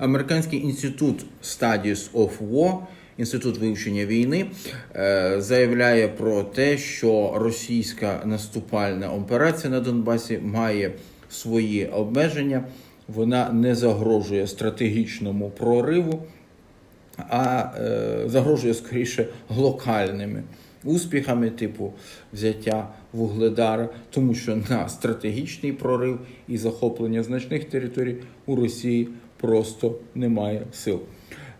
Американський інститут Studies of War, інститут вивчення війни, е, заявляє про те, що російська наступальна операція на Донбасі має свої обмеження. Вона не загрожує стратегічному прориву, а е, загрожує скоріше локальними успіхами, типу взяття вугледара, тому що на стратегічний прорив і захоплення значних територій у Росії просто немає сил.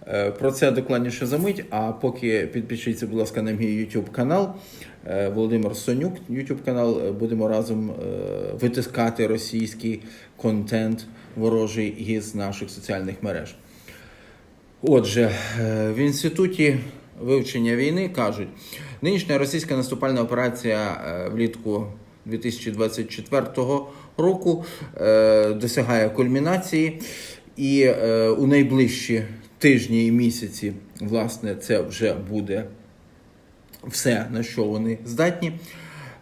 Е, Про це докладніше за мить. А поки підпишіться, будь ласка, на мій YouTube канал Е, Володимир Сонюк. YouTube канал Е, будемо разом витискати російський контент ворожий із наших соціальних мереж. Отже, в інституті вивчення війни кажуть, нинішня російська наступальна операція влітку 2024 року досягає кульмінації, і е, у найближчі тижні і місяці, власне, це вже буде все, на що вони здатні.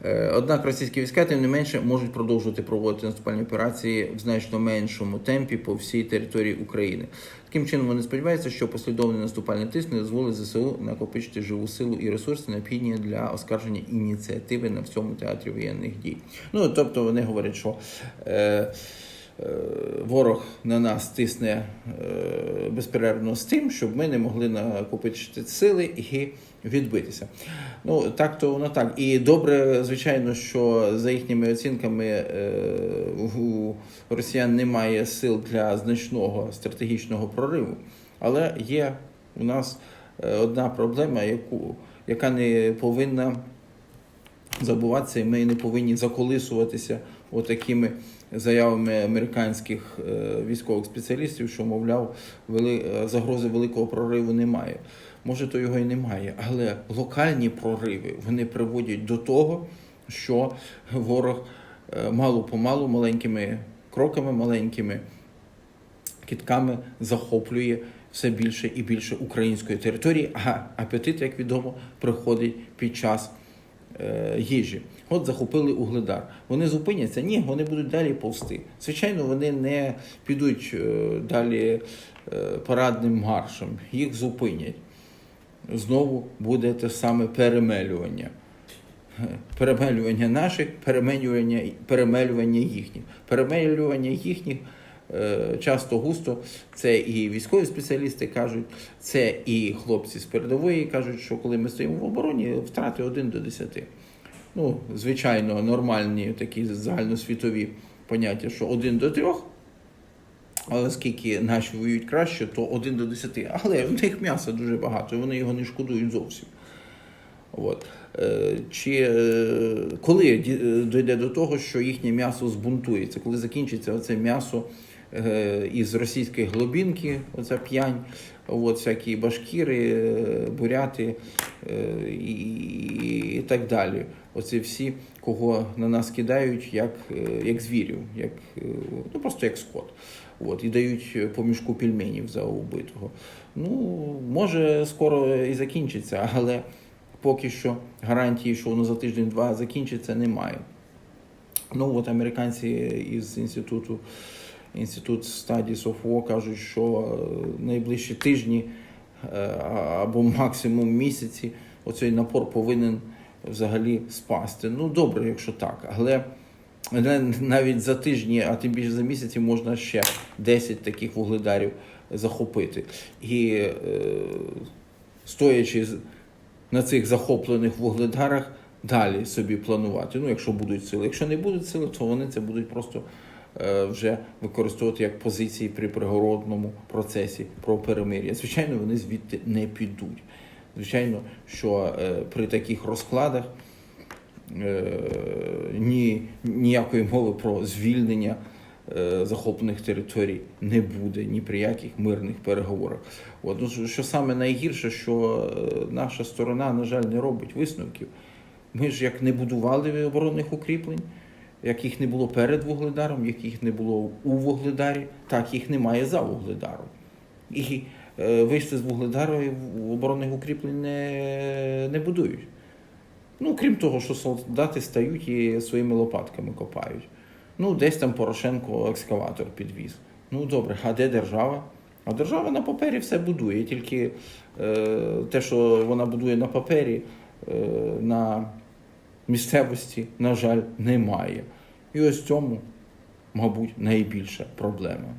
Е, Однак російські війська, тим не менше, можуть продовжувати проводити наступальні операції в значно меншому темпі по всій території України. Таким чином, вони сподіваються, що послідовний наступальний тиск не дозволить ЗСУ накопичити живу силу і ресурси, необхідні для оскарження ініціативи на всьому театрі воєнних дій. Ну тобто вони говорять, що. Е, ворог на нас тисне е, безперервно з тим, щоб ми не могли накопичити сили і відбитися. Ну так то воно так. І добре, звичайно, що за їхніми оцінками е, у росіян немає сил для значного стратегічного прориву. Але є у нас одна проблема, яку, яка не повинна забуватися, і ми не повинні заколисуватися отакими заявами американських е, військових спеціалістів, що, мовляв, е, загрози великого прориву немає. Може, то його і немає, але локальні прориви вони приводять до того, що ворог е, мало-помалу, маленькими кроками, маленькими кітками захоплює все більше і більше української території, а апетит, як відомо, приходить під час їжі. От захопили угледар. Вони зупиняться? Ні, вони будуть далі повсти. Звичайно, вони не підуть е, далі е, парадним маршем, їх зупинять. Знову буде те саме перемелювання. Перемелювання наших, перемелювання, перемелювання їхніх. Перемелювання їхніх е, часто густо це і військові спеціалісти кажуть, це і хлопці з передової кажуть, що коли ми стоїмо в обороні, втрати 1 до 10. Ну, звичайно, нормальні такі загальносвітові поняття, що 1 до 3, але оскільки наші воюють краще, то 1 до 10. Але в них м'яса дуже багато, вони його не шкодують зовсім. От. Е, Чи е, коли дійде до того, що їхнє м'ясо збунтується, коли закінчиться оце м'ясо е, із російської глобінки, оця п'янь, от всякі башкіри, е, буряти е, і, і так далі. Оце всі, кого на нас кидають як, е, як звірів, як, е, ну просто як скот. От, і дають по мішку пельменів за убитого. Ну, може, скоро і закінчиться, але поки що гарантії, що воно за тиждень-два закінчиться, немає. Ну от американці із інституту інститут Studies of War кажуть, що е, найближчі тижні е, або максимум місяці оцей напор повинен взагалі спасти. Ну добре, якщо так, але навіть за тижні, а тим більше за місяці, можна ще 10 таких вугледарів захопити. І е, стоячи на цих захоплених вугледарах, далі собі планувати. Ну, якщо будуть сили. Якщо не будуть сили, то вони це будуть просто вже використовувати як позиції при пригородному процесі про перемир'я. Звичайно, вони звідти не підуть. Звичайно, що е, при таких розкладах е, ні, ніякої мови про звільнення е, захоплених територій не буде ні при яких мирних переговорах. От, ну, що- саме найгірше, що е, наша сторона, на жаль, не робить висновків. Ми ж як не будували оборонних укріплень, як їх не було перед вугледаром, як їх не було у вугледарі, так їх немає за вугледаром. І е, вийшли з вугледару і оборонних укріплень не, не будують. Ну, крім того, що солдати стають і своїми лопатками копають. Ну, десь там Порошенко екскаватор підвіз. Ну добре, а де держава? А держава на папері все будує, тільки е, те, що вона будує на папері, е, на місцевості, на жаль, немає. І ось цьому, мабуть, найбільша проблема.